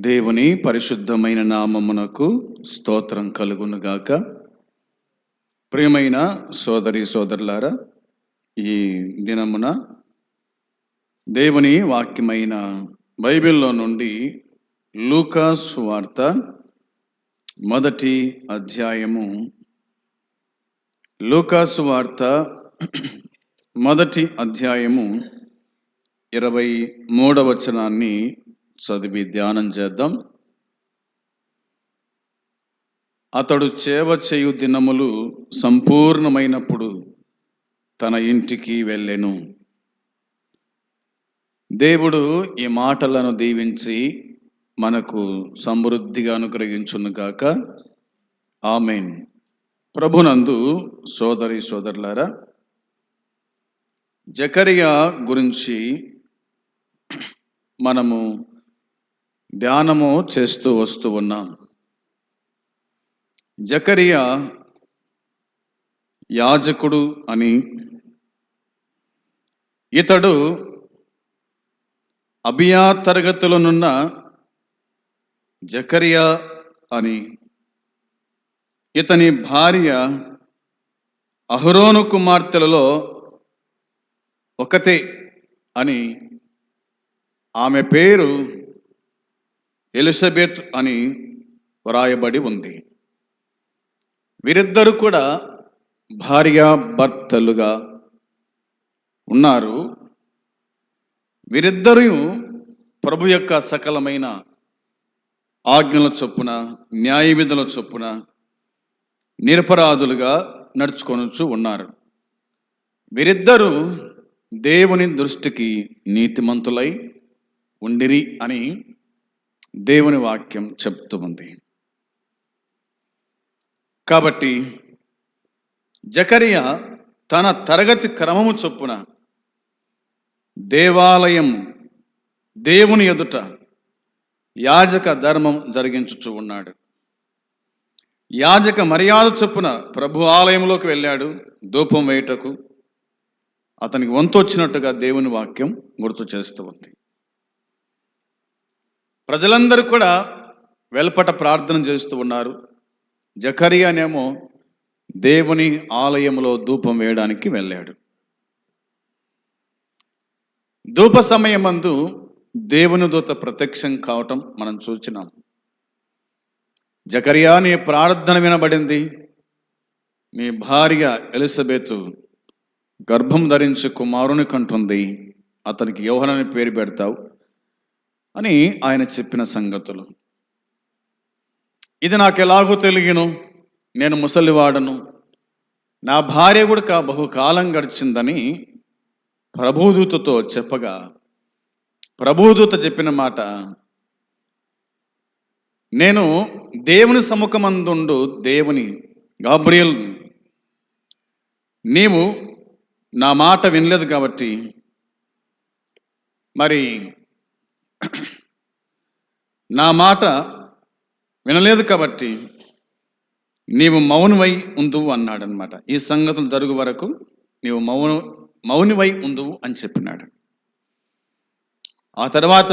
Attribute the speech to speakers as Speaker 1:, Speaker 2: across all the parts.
Speaker 1: దేవుని పరిశుద్ధమైన నామమునకు స్తోత్రం కలుగునుగాక. ప్రియమైన సోదరి సోదరులారా ఈ దినమున దేవుని వాక్యమైన బైబిల్లో నుండి లూకాస్ వార్త మొదటి అధ్యాయము. లూకాసు వార్త మొదటి అధ్యాయము ఇరవై మూడవచనాన్ని చదివి ధ్యానం చేద్దాం. అతడు చేవ చేయు దినములు సంపూర్ణమైనప్పుడు తన ఇంటికి వెళ్ళెను. దేవుడు ఈ మాటలను దీవించి మనకు సమృద్ధిగా అనుగ్రహించును కాక ఆమెన్. ప్రభునందు సోదరి సోదరులారా జకరియా గురించి మనము ధ్యానము చేస్తూ వస్తూ ఉన్నాం జకరియా యాజకుడు అని ఇతడు అభియా తరగతిలోనున్న జకరియా అని ఇతని భార్య అహరోను కుమార్తెలలో ఒకతే అని ఆమె పేరు ఎలిజబెత్ అని వ్రాయబడి ఉంది. వీరిద్దరు కూడా భార్యాభర్తలుగా ఉన్నారు. వీరిద్దరూ ప్రభు యొక్క సకలమైన ఆజ్ఞల చొప్పున న్యాయ విధుల చొప్పున నిరపరాధులుగా నడుచుకొనొచ్చు ఉన్నారు. వీరిద్దరూ దేవుని దృష్టికి నీతిమంతులై ఉండిరి అని దేవుని వాక్యం చెప్తూ ఉంది. కాబట్టి జకరియా తన తరగతి క్రమము చొప్పున దేవాలయం దేవుని ఎదుట యాజక ధర్మం జరిగించుచు ఉన్నాడు. యాజక మర్యాద చొప్పున ప్రభు ఆలయంలోకి వెళ్ళాడు ధూపం వేయుటకు. అతనికి వంతు వచ్చినట్టుగా దేవుని వాక్యం గుర్తు చేస్తూ ఉంది. ప్రజలందరూ కూడా వెల్పట ప్రార్థన చేస్తూ ఉన్నారు. జకరియానేమో దేవుని ఆలయంలో ధూపం వేయడానికి వెళ్ళాడు. ధూప సమయమందు దేవుని దూత ప్రత్యక్షం కావటం మనం చూచినాం. జకరియా నీ ప్రార్థన వినబడింది. మీ భార్య ఎలిజబెత్ గర్భం ధరించి కుమారుని కంటుంది. అతనికి యోహనని పేరు పెడతావు. అని ఆయన చెప్పిన సంగతులు. ఇది నాకు ఎలాగో తెలియను. నేను ముసలివాడను. నా భార్య కూడా బహుకాలం గడిచిందని ప్రభుదూతతో చెప్పగా ప్రభుదూత చెప్పిన మాట నేను దేవుని సముఖమందుండు దేవుని గాబ్రియల్ నీవు నా మాట వినలేదు కాబట్టి మరి నా మాట వినలేదు కాబట్టి నీవు మౌనమై ఉందువు అన్నాడనమాట ఈ సంగతులు జరుగు వరకు నీవు మౌన మౌనివై ఉందువు అని చెప్పినాడు. ఆ తర్వాత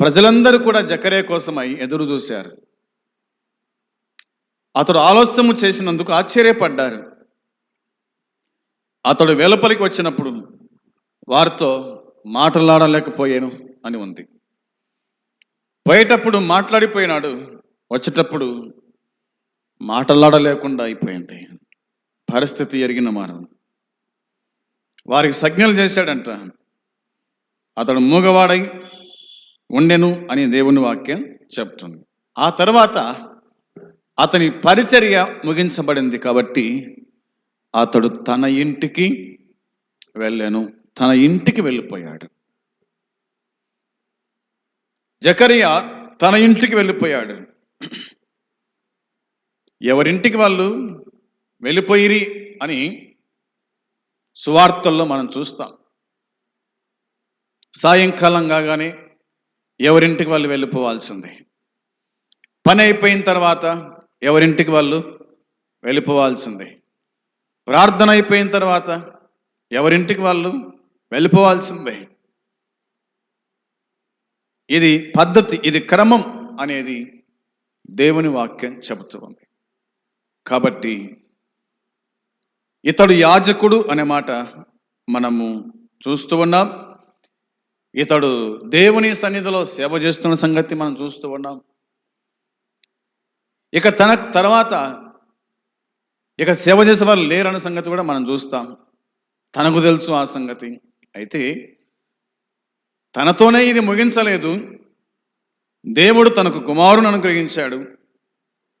Speaker 1: ప్రజలందరూ కూడా జకరే కోసమై ఎదురు చూశారు. అతడు ఆలస్యము చేసినందుకు ఆశ్చర్యపడ్డారు. అతడు వెలుపలికి వచ్చినప్పుడు వారితో మాట్లాడలేకపోయాను అని ఉంది. పోయేటప్పుడు మాట్లాడిపోయినాడు. వచ్చేటప్పుడు మాట్లాడలేకుండా అయిపోయింది. పరిస్థితి ఎరిగిన మారు వారికి సజ్ఞలు చేశాడంట. అతడు మూగవాడై ఉండెను అని దేవుని వాక్యం చెప్తుంది. ఆ తర్వాత అతని పరిచర్య ముగించబడింది కాబట్టి అతడు తన ఇంటికి వెళ్ళాను. తన ఇంటికి వెళ్ళిపోయాడు. జకరియా తన ఇంటికి వెళ్ళిపోయాడు. ఎవరింటికి వాళ్ళు వెళ్ళిపోయిరి అని సువార్తల్లో మనం చూస్తాం. సాయంకాలం కాగానే ఎవరింటికి వాళ్ళు వెళ్ళిపోవాల్సిందే. పని అయిపోయిన తర్వాత ఎవరింటికి వాళ్ళు వెళ్ళిపోవాల్సిందే. ప్రార్థన అయిపోయిన తర్వాత ఎవరింటికి వాళ్ళు వెళ్ళిపోవాల్సిందే ఇది పద్ధతి ఇది క్రమం అనేది దేవుని వాక్యం చెబుతుంది కాబట్టి ఇతడు యాజకుడు అనే మాట మనము చూస్తూ ఉన్నాం. ఇతడు దేవుని సన్నిధిలో సేవ చేస్తున్న సంగతి మనం చూస్తూ ఉన్నాం. ఇక తన తర్వాత ఇక సేవ చేసే వాళ్ళు లేరన్న సంగతి కూడా మనం చూస్తాం. తనకు తెలుసు ఆ సంగతి. అయితే తనతోనే ఇది ముగించలేదు. దేవుడు తనకు కుమారుని అనుగ్రహించాడు.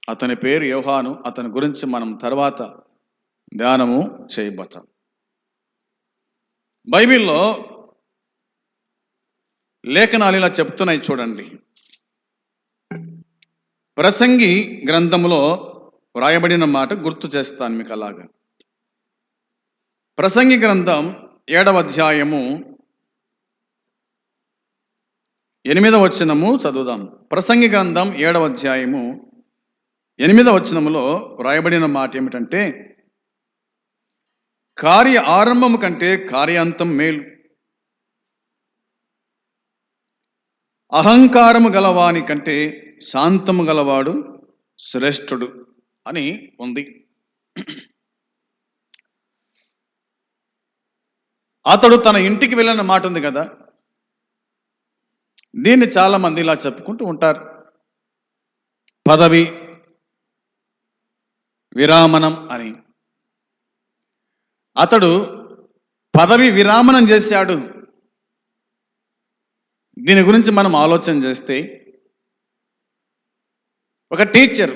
Speaker 1: అతని పేరు యోహాను. అతని గురించి మనం తర్వాత ధ్యానము చేయబచ్చాం బైబిల్లో లేఖనాలు ఇలా చెప్తున్నాయి చూడండి. ప్రసంగి గ్రంథంలో వ్రాయబడిన మాట గుర్తు చేస్తాను మీకు అలాగా. ప్రసంగి గ్రంథం ఏడవ అధ్యాయము ఎనిమిదవ వచనము చదువుదాం. ప్రసంగి గ్రంథం ఏడవ అధ్యాయము ఎనిమిదవ వచనములో వ్రాయబడిన మాట ఏమిటంటే కార్య ఆరంభము కంటే కార్యాంతం మేలు. అహంకారము గలవాని కంటే శాంతము గలవాడు శ్రేష్ఠుడు అని ఉంది. అతడు తన ఇంటికి వెళ్ళిన మాట ఉంది కదా? దీన్ని చాలా మంది ఇలా చెప్పుకుంటూ ఉంటారు. పదవి విరామణం అని. అతడు పదవి విరామణం చేశాడు. దీని గురించి మనం ఆలోచన చేస్తే ఒక టీచర్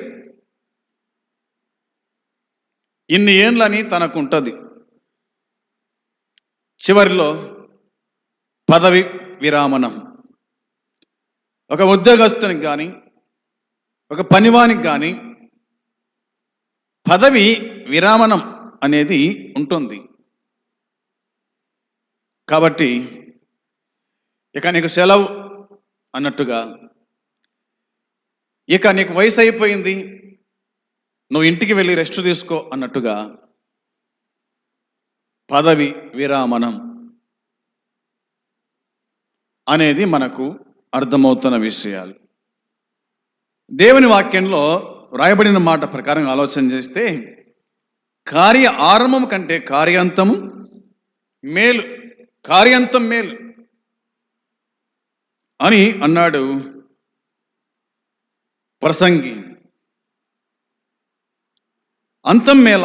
Speaker 1: ఇన్ని ఏండ్లని తనకు ఉంటుంది. చివరిలో పదవి విరామణం. ఒక ఉద్యోగస్తునికి కానీ ఒక పనివానికి కానీ పదవి విరామణం అనేది ఉంటుంది. కాబట్టి ఇక నీకు సెలవు అన్నట్టుగా ఇక నీకు వయసు అయిపోయింది నువ్వు ఇంటికి వెళ్ళి రెస్ట్ తీసుకో అన్నట్టుగా పదవి విరామణం అనేది మనకు అర్థమవుతున్న విషయాలు. దేవుని వాక్యంలో రాయబడిన మాట ప్రకారం ఆలోచన చేస్తే కార్య ఆరంభం కంటే కార్యాంతము మేలు కార్యాంతం మేలు అని అన్నాడు ప్రసంగి. అంతం మేళ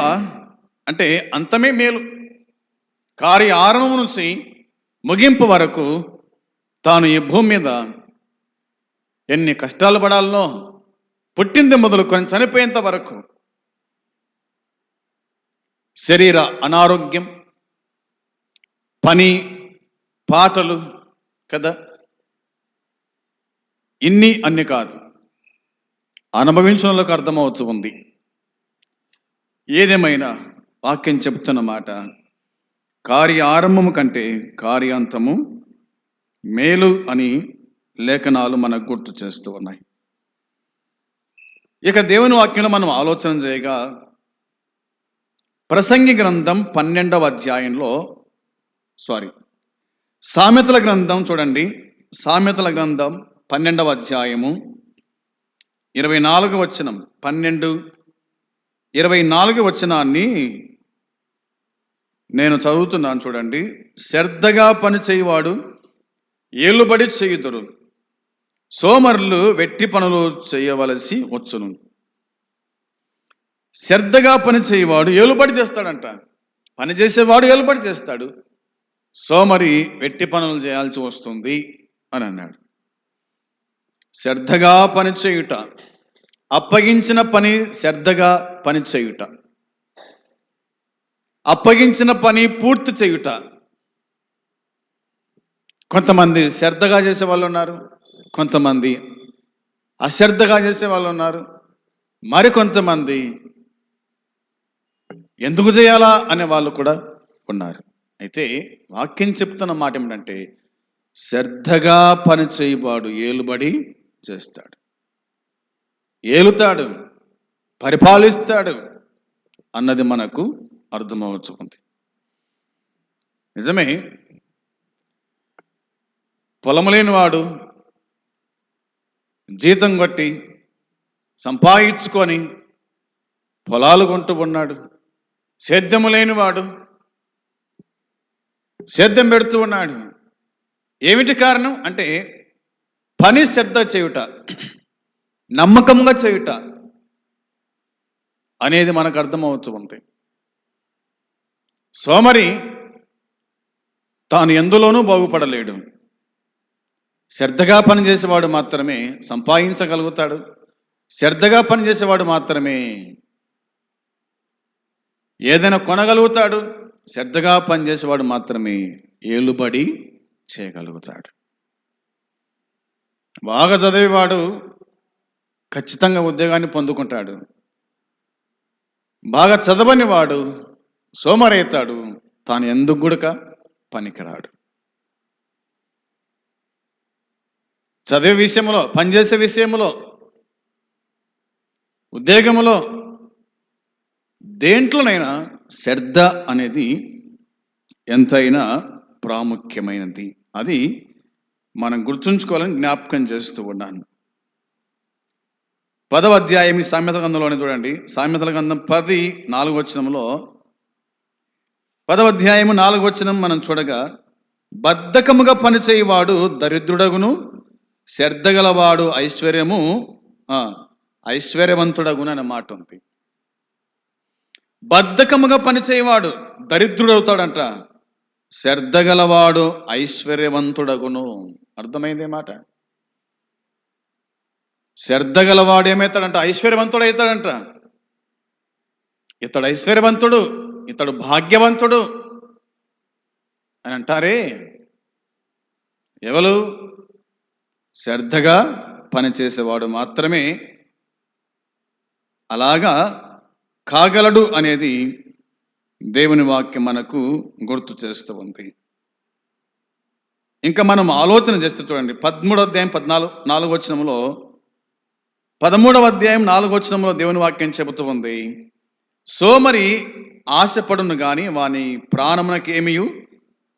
Speaker 1: అంటే అంతమే మేలు. కార్య ఆరంభం నుంచి ముగింపు వరకు తాను ఈ భూమి మీద ఎన్ని కష్టాలు పడాలనో పుట్టింది మొదలుకొని చనిపోయేంత వరకు శరీర అనారోగ్యం పని పాటలు కదా? ఇన్ని అన్ని కాదు. అనుభవించడంలోకి అర్థమవుతూ ఉంది. ఏదేమైనా వాక్యం చెబుతున్న మాట కార్య ఆరంభము కంటే కార్యాంతము మేలు అని లేఖనాలు మనకు గుర్తు చేస్తూ ఉన్నాయి. ఇక దేవుని వాక్యంలో మనం ఆలోచన చేయగా ప్రసంగి గ్రంథం పన్నెండవ అధ్యాయంలో సారీ సామెతల గ్రంథం చూడండి. సామెతల గ్రంథం పన్నెండవ అధ్యాయము ఇరవై నాలుగు వచనం పన్నెండు ఇరవై నాలుగు వచనాన్ని నేను చదువుతున్నాను చూడండి. శ్రద్ధగా పనిచేయవాడు ఏలుబడి చేయుదురు. సోమరులు వెట్టి పనులు చేయవలసి వచ్చును. శ్రద్ధగా పనిచేయవాడు ఏలుబడి చేస్తాడంట. పని చేసేవాడు ఏలుబడి చేస్తాడు. సోమరి వెట్టి పనులు చేయాల్సి వస్తుంది అని అన్నాడు. శ్రద్ధగా పని చేయుట అప్పగించిన పని శ్రద్ధగా పని చేయుట అప్పగించిన పని పూర్తి చేయుట. కొంతమంది శ్రద్ధగా చేసే వాళ్ళు ఉన్నారు కొంతమంది అశ్రద్ధగా చేసే వాళ్ళు ఉన్నారు మరి కొంతమంది ఎందుకు చేయాలా అనే వాళ్ళు కూడా ఉన్నారు. అయితే వాక్యం చెప్తున్న మాట ఏమిటంటే శ్రద్ధగా పని చేయబాడు ఏలుబడి చేస్తాడు. ఏలుతాడు పరిపాలిస్తాడు అన్నది మనకు అర్థమవుతుంది నిజమే. పొలము లేనివాడు జీతం కొట్టి సంపాదించుకొని పొలాలు కొంటూ ఉన్నాడు. సేద్యము లేనివాడు సేద్యం పెడుతూ ఉన్నాడు. ఏమిటి కారణం? అంటే పని శ్రద్ధ చేయుట నమ్మకంగా చేయుట అనేది మనకు అర్థమవుతూ ఉంది సోమరి తాను ఎందులోనూ బాగుపడలేడు. శ్రద్ధగా పనిచేసేవాడు మాత్రమే సంపాదించగలుగుతాడు. శ్రద్ధగా పనిచేసేవాడు మాత్రమే ఏదైనా కొనగలుగుతాడు. శ్రద్ధగా పనిచేసేవాడు మాత్రమే ఏలుబడి చేయగలుగుతాడు. బాగా చదివేవాడు ఖచ్చితంగా ఉద్యోగాన్ని పొందుకుంటాడు. బాగా చదవని వాడు సోమరైతాడు తాను ఎందుకు గుడక? పనికిరాడు. చదివే విషయంలో పనిచేసే విషయంలో ఉద్యోగంలో దేంట్లోనైనా శ్రద్ధ అనేది ఎంతైనా ప్రాముఖ్యమైనది. అది మనం గుర్తుంచుకోవాలని జ్ఞాపకం చేస్తూ ఉన్నాను. పదవ అధ్యాయం ఈ సామెతల గంధంలోనే చూడండి. సామెతల గంధం పది నాలుగు వచనంలో పదవ అధ్యాయము నాలుగు వచనం మనం చూడగా బద్ధకముగా పనిచేయవాడు దరిద్రుడగును శ్రద్ధగలవాడు ఐశ్వర్యము ఆ, ఐశ్వర్యవంతుడగును అనే మాట ఉంది. బద్ధకముగా పనిచేయవాడు దరిద్రుడవుతాడంట శ్రద్ధగలవాడు ఐశ్వర్యవంతుడగును. అర్థమైందే మాట? శ్రద్ధగలవాడు ఏమవుతాడంట? ఐశ్వర్యవంతుడు అవుతాడంట ఇతడు ఐశ్వర్యవంతుడు. ఇతడు భాగ్యవంతుడు అని అంటారే? ఎవరు శ్రద్ధగా పనిచేసేవాడు మాత్రమే అలాగా కాగలడు అనేది దేవుని వాక్యం మనకు గుర్తు చేస్తూ ఉంది. ఇంకా మనం ఆలోచన చేస్తూ చూడండి పదమూడవ అధ్యాయం పద్నాలుగు నాలుగు వచనంలో పదమూడవ అధ్యాయం నాలుగు వచనంలో దేవుని వాక్యం చెబుతూ ఉంది సో మరి ఆశపడును గాని వాని ప్రాణమునకేమీ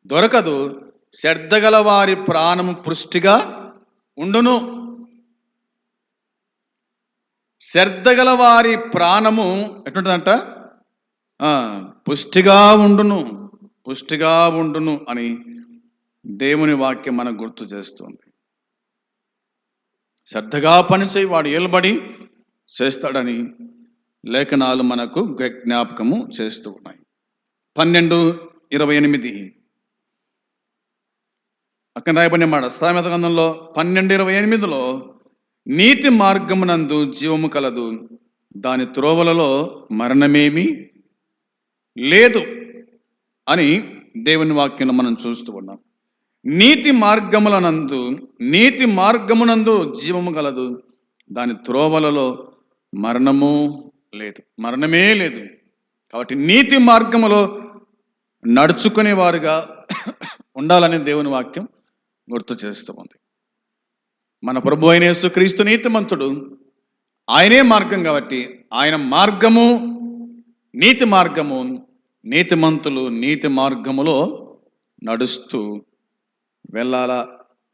Speaker 1: దొరకదు. శ్రద్ధగల వారి ప్రాణము పుష్టిగా ఉండును. శ్రద్ధగల వారి ప్రాణము ఎటుంటుందంట పుష్టిగా ఉండును. పుష్టిగా ఉండును అని దేవుని వాక్యం మనకు గుర్తు చేస్తుంది. శ్రద్ధగా పనిచేయి వాడు ఏలుబడి చేస్తాడని లేఖనాలు మనకు జ్ఞాపకము చేస్తూ ఉన్నాయి. పన్నెండు ఇరవై ఎనిమిది. అక్కడ రాయబడిన మాట సామెత గ్రంథంలో పన్నెండు ఇరవై ఎనిమిదిలో నీతి మార్గమునందు జీవము కలదు. దాని త్రోవలలో మరణమేమి లేదు అని దేవుని వాక్యంలో మనం చూస్తూ ఉన్నాం. నీతి మార్గములనందు నీతి మార్గమునందు జీవము కలదు. దాని త్రోవలలో మరణము లేదు. మరణమే లేదు. కాబట్టి నీతి మార్గములో నడుచుకునే వారుగా ఉండాలని దేవుని వాక్యం గుర్తు చేస్తూ ఉంది. మన ప్రభు అయిన యేసుక్రీస్తు నీతిమంతుడు. ఆయనే మార్గం కాబట్టి ఆయన మార్గము నీతి మార్గము నీతిమంతులు నీతి మార్గములో నడుస్తూ వెళ్ళాలా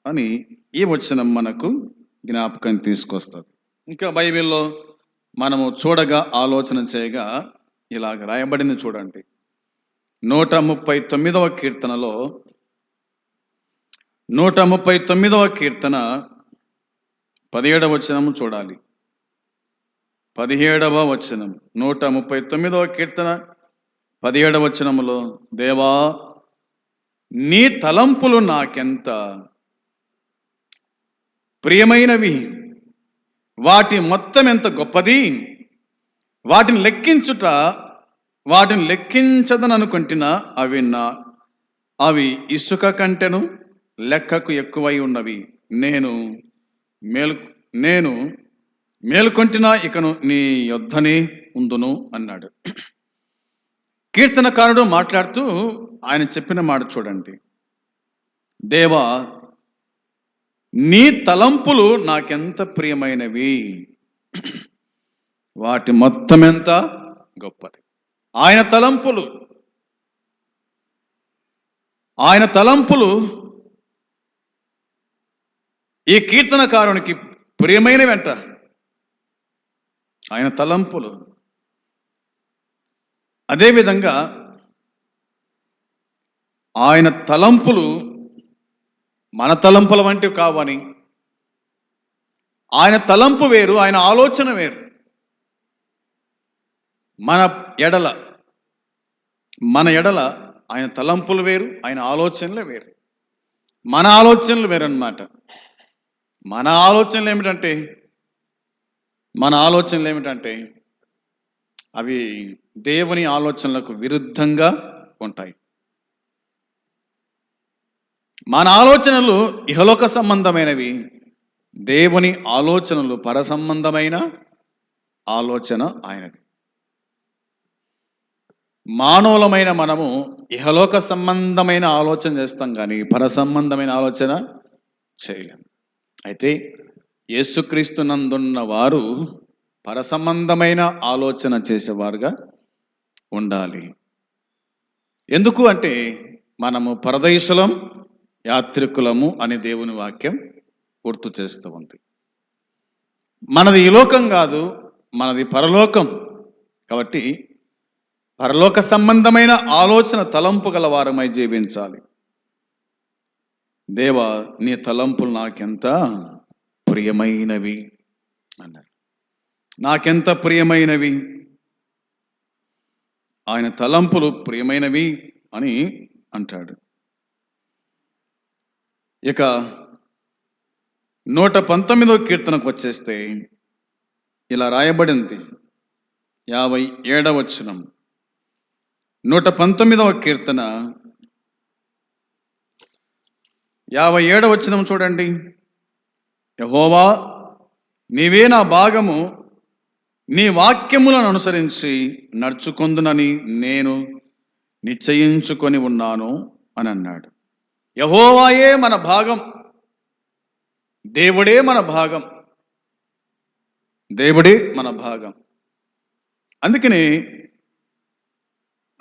Speaker 1: అని ఈ వచనం మనకు జ్ఞాపకం తీసుకొస్తుంది. ఇంకా బైబిల్లో మనము చూడగా ఆలోచన చేయగా ఇలాగ రాయబడింది చూడండి. నూట ముప్పై తొమ్మిదవ కీర్తనలో నూట ముప్పై తొమ్మిదవ కీర్తన పదిహేడవ వచనము చూడాలి. పదిహేడవ వచనం నూట ముప్పై తొమ్మిదవ కీర్తన పదిహేడవ వచనములో దేవా నీ తలంపులు నాకెంత? ప్రియమైనవి వాటి మొత్తం ఎంత గొప్పది? వాటిని లెక్కించుట వాటిని లెక్కించదని అనుకుంటున్నా అవి నా అవి ఇసుక కంటెను లెక్కకు ఎక్కువై ఉన్నవి. నేను మేలు నేను మేలుకొంటినా ఇకను నీ యొద్దనే ఉందును అన్నాడు. కీర్తనకారుడు మాట్లాడుతూ ఆయన చెప్పిన మాట చూడండి. దేవా నీ తలంపులు నాకెంత ప్రియమైనవి? వాటి మొత్తం ఎంత? గొప్పది. ఆయన తలంపులు. ఆయన తలంపులు ఈ కీర్తనకారునికి ప్రియమైన వెంట ఆయన తలంపులు. అదేవిధంగా ఆయన తలంపులు మన తలంపుల వంటివి కావని. ఆయన తలంపు వేరు ఆయన ఆలోచన వేరు. మన ఎడల మన ఎడల ఆయన తలంపులు వేరు ఆయన ఆలోచనలు వేరు. మన ఆలోచనలు వేరన్నమాట. మన ఆలోచనలు ఏమిటంటే మన ఆలోచనలు ఏమిటంటే అవి దేవుని ఆలోచనలకు విరుద్ధంగా ఉంటాయి. మన ఆలోచనలు ఇహలోక సంబంధమైనవి. దేవుని ఆలోచనలు పర సంబంధమైన ఆలోచన ఆయనది. మానవులమైన మనము ఇహలోక సంబంధమైన ఆలోచన చేస్తాం కానీ పర సంబంధమైన ఆలోచన చేయలేము అయితే యేసుక్రీస్తు నందున్న వారు పర సంబంధమైన ఆలోచన చేసేవారుగా ఉండాలి. ఎందుకు అంటే మనము పరదేశులం యాత్రికులము అని దేవుని వాక్యం గుర్తు చేస్తూ ఉంది. మనది ఈ లోకం కాదు మనది పరలోకం. కాబట్టి పరలోక సంబంధమైన ఆలోచన తలంపు గల వారమై జీవించాలి. దేవా నీ తలంపులు నాకెంత ప్రియమైనవి అన్నారు. నాకెంత ప్రియమైనవి? ఆయన తలంపులు ప్రియమైనవి అని అంటాడు. ఇక నూట పంతొమ్మిదో కీర్తనకు వచ్చేస్తే ఇలా రాయబడింది. యాభై ఏడవచనం నూట పంతొమ్మిదవ కీర్తన. యాభై ఏడవచనం చూడండి. యహోవా నీవే నా భాగము నీ వాక్యములను అనుసరించి నడుచుకొందునని నేను నిశ్చయించుకొని ఉన్నాను అని అన్నాడు. యహోవాయే మన భాగం. దేవుడే మన భాగం. దేవుడే మన భాగం. అందుకని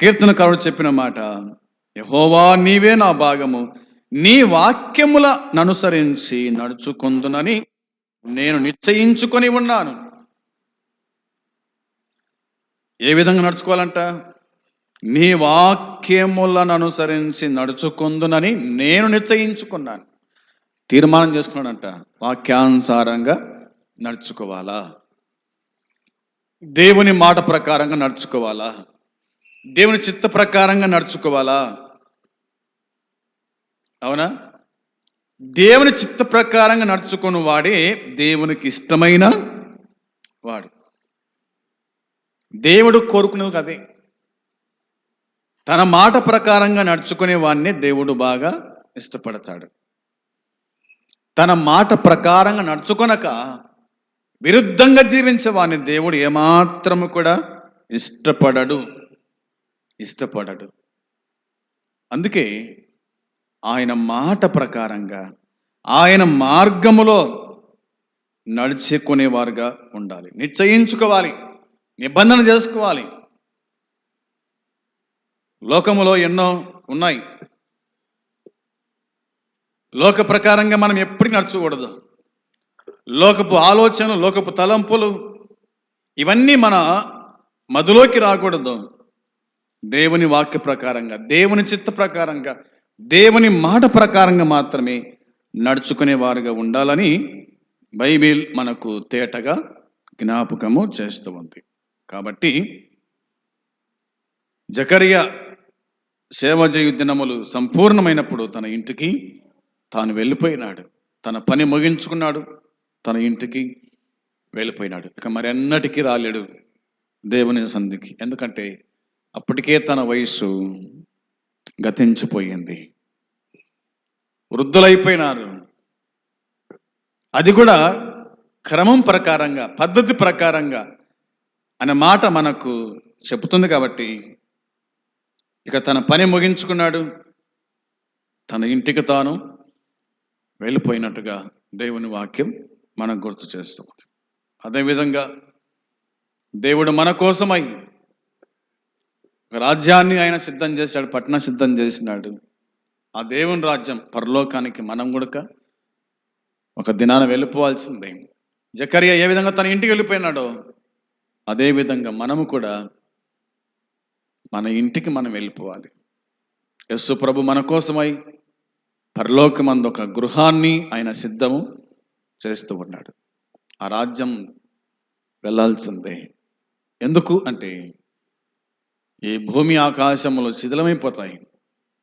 Speaker 1: కీర్తనకారుడు చెప్పిన మాట యహోవా నీవే నా భాగము నీ వాక్యముల ననుసరించి నడుచుకుందునని నేను నిశ్చయించుకొని ఉన్నాను. ఏ విధంగా నడుచుకోవాలంట? నీ వాక్యములను అనుసరించి నడుచుకుందునని నేను నిశ్చయించుకున్నాను. తీర్మానం చేసుకున్నాడంట. వాక్యానుసారంగా నడుచుకోవాలా? దేవుని మాట ప్రకారంగా నడుచుకోవాలా? దేవుని చిత్త ప్రకారంగా నడుచుకోవాలా? అవునా? దేవుని చిత్త ప్రకారంగా నడుచుకుని వాడే దేవునికి ఇష్టమైన వాడు. దేవుడు కోరుకునేది అదే. తన మాట ప్రకారంగా నడుచుకునే వాడిని దేవుడు బాగా ఇష్టపడతాడు. తన మాట ప్రకారంగా నడుచుకొనక విరుద్ధంగా జీవించే వాడిని దేవుడు ఏమాత్రము కూడా ఇష్టపడడు. ఇష్టపడడు. అందుకే ఆయన మాట ప్రకారంగా ఆయన మార్గములో నడుచుకునేవారుగా ఉండాలి. నిశ్చయించుకోవాలి. నిబంధన చేసుకోవాలి. లోకములో ఎన్నో ఉన్నాయి. లోక ప్రకారంగా మనం ఎప్పటికీ నడుచకూడదు. లోకపు ఆలోచనలు లోకపు తలంపులు ఇవన్నీ మన మధులోకి రాకూడదు. దేవుని వాక్య ప్రకారంగా దేవుని చిత్త ప్రకారంగా దేవుని మాట ప్రకారంగా మాత్రమే నడుచుకునే వారుగా ఉండాలని బైబిల్ మనకు తేటగా జ్ఞాపకము చేస్తూ ఉంది. కాబట్టి జకరియా సేవ చేయు దినములు సంపూర్ణమైనప్పుడు తన ఇంటికి తాను వెళ్ళిపోయినాడు. తన పని ముగించుకున్నాడు. తన ఇంటికి వెళ్ళిపోయినాడు. ఇక మరెన్నటికీ రాలేడు దేవుని సంధికి ఎందుకంటే అప్పటికే తన వయస్సు గతించిపోయింది. వృద్ధులైపోయినారు. అది కూడా క్రమం ప్రకారంగా పద్ధతి ప్రకారంగా అనే మాట మనకు చెబుతుంది కాబట్టి ఇక తన పని ముగించుకున్నాడు. తన ఇంటికి తాను వెళ్ళిపోయినట్టుగా దేవుని వాక్యం మనకు గుర్తు చేస్తుంది. అదేవిధంగా దేవుడు మన కోసమై ఒక రాజ్యాన్ని ఆయన సిద్ధం చేశాడు పట్టణం సిద్ధం చేసినాడు. ఆ దేవుని రాజ్యం పరలోకానికి మనం కూడా ఒక దినాన వెళ్ళిపోవాల్సిందే. జకరియా ఏ విధంగా తన ఇంటికి వెళ్ళిపోయినాడో అదేవిధంగా మనము కూడా మన ఇంటికి మనం వెళ్ళిపోవాలి. యస్సు ప్రభు మన కోసమై పరలోకమందు ఒక గృహాన్ని ఆయన సిద్ధము చేస్తూ ఉన్నాడు. ఆ రాజ్యం వెళ్ళాల్సిందే ఎందుకు అంటే ఈ భూమి ఆకాశములు శిథిలమైపోతాయి.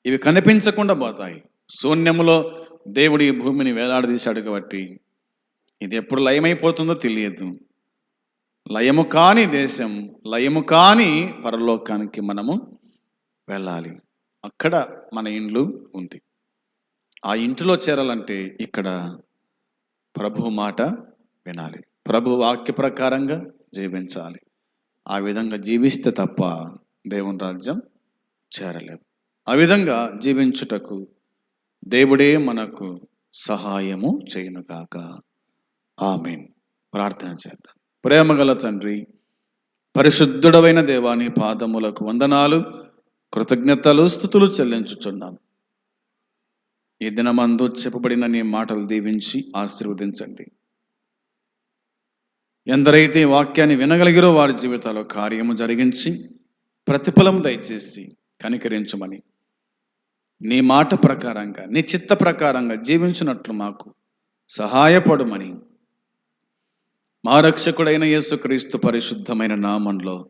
Speaker 1: ఇవి కనిపించకుండా పోతాయి. శూన్యములో దేవుడు ఈ భూమిని వేలాడదీశాడు కాబట్టి ఇది ఎప్పుడు లయమైపోతుందో తెలియదు. లయము కాని దేశం లయము కాని పరలోకానికి మనము వెళ్ళాలి. అక్కడ మన ఇండ్లు ఉంది. ఆ ఇంటిలో చేరాలంటే ఇక్కడ ప్రభు మాట వినాలి. ప్రభు వాక్య ప్రకారంగా జీవించాలి. ఆ విధంగా జీవిస్తే తప్ప దేవుని రాజ్యం చేరలేదు. ఆ విధంగా జీవించుటకు దేవుడే మనకు సహాయము చేయునుగాక ఆమెన్. ప్రార్థన చేద్దాం. ప్రేమగల తండ్రి పరిశుద్ధుడవైన దేవాని పాదములకు వందనాలు కృతజ్ఞతలు స్థుతులు చెల్లించుచున్నాను. ఈ దినమందు చెప్పబడిన నీ మాటలు దీవించి ఆశీర్వదించండి. ఎందరైతే వాక్యాన్ని వినగలిగిరో వారి జీవితాల్లో కార్యము జరిగించి ప్రతిఫలం దయచేసి కనికరించమని. నీ మాట ప్రకారంగా నీ చిత్త ప్రకారంగా జీవించినట్లు మాకు సహాయపడమని మా రక్షకుడైన యేసుక్రీస్తు పరిశుద్ధమైన నామంలో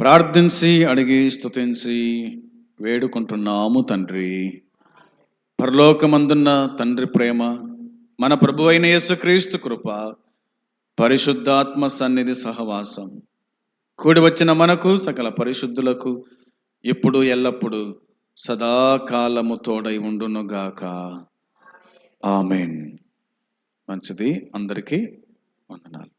Speaker 1: ప్రార్థించి అడిగి స్తుతించి వేడుకుంటున్నాము తండ్రి. పరలోకమందున్న తండ్రి ప్రేమ మన ప్రభు అయిన యేసుక్రీస్తు కృప పరిశుద్ధాత్మ సన్నిధి సహవాసం కూడి వచ్చిన మనకు సకల పరిశుద్ధులకు ఇప్పుడు ఎల్లప్పుడు సదాకాలము తోడై ఉండునుగాక. ఆమెన్. మంచిది అందరికీ வந்த நாள்